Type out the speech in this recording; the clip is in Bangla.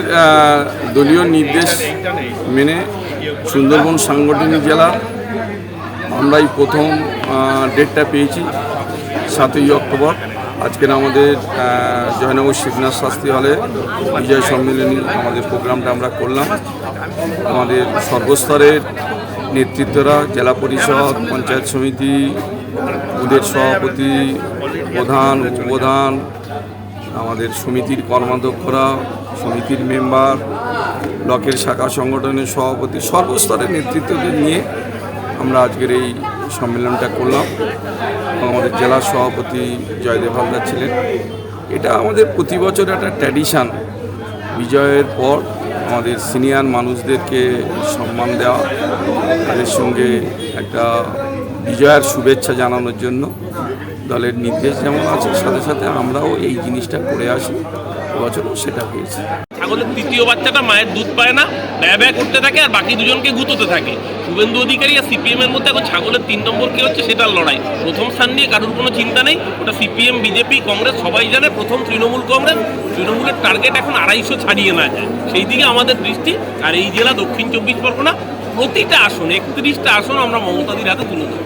আহ, দলীয় নির্দেশ মেনে সুন্দরবন সাংগঠনিক জেলা আমরাই প্রথম ডেটটা পেয়েছি সাতই অক্টোবর। আজকের আমাদের জয়নগর শিবনাথ শাস্ত্রী হলে বিজয় সম্মেলনী আমাদের প্রোগ্রামটা আমরা করলাম। আমাদের সর্বস্তরের নেতৃত্বরা জেলা পরিষদ পঞ্চায়েত সমিতি বুথের সভাপতি প্রধান উপপ্রধান আমাদের সমিতির কর্মাধ্যক্ষরা, সমিতির মেম্বার, ব্লকের শাখা সংগঠনের সভাপতি, সর্বস্তরের নেতৃত্বদের নিয়ে আমরা আজকের এই সম্মেলনটা করলাম। আমাদের জেলা সভাপতি জয়দেব হালদার ছিলেন। এটা আমাদের প্রতি বছর একটা ট্র্যাডিশান বিজয়ের পর আমাদের সিনিয়র মানুষদেরকে সম্মান দেওয়া, তাদের সঙ্গে একটা বিজয়ের শুভেচ্ছা জানানোর জন্য দলের নির্দেশ যেমন আছে, সাথে সাথে আমরাও এই জিনিসটা করে আসি। এবছরও সেটা হয়েছে। ছাগলের তৃতীয় বাচ্চাটা মায়ের দুধ পায় না, ব্যয় ব্যয় করতে থাকে আর বাকি দুজনকে গুঁতোতে থাকে। শুভেন্দু অধিকারী আর সিপিএম এর মধ্যে এখন ছাগলের তিন নম্বর কি হচ্ছে সেটার লড়াই। প্রথম স্থান নিয়ে কারোর কোনো চিন্তা নেই, ওটা সিপিএম, বিজেপি, কংগ্রেস, সবাই জানে প্রথম তৃণমূল কংগ্রেস। তৃণমূলের টার্গেট এখন আড়াইশো ছাড়িয়ে না যায়। সেই দিকে আমাদের দৃষ্টি আর এই জেলা দক্ষিণ চব্বিশ পরগনা, প্রতিটা আসন, একত্রিশটা আসন আমরা মমতাদির হাতে তুলে দেবো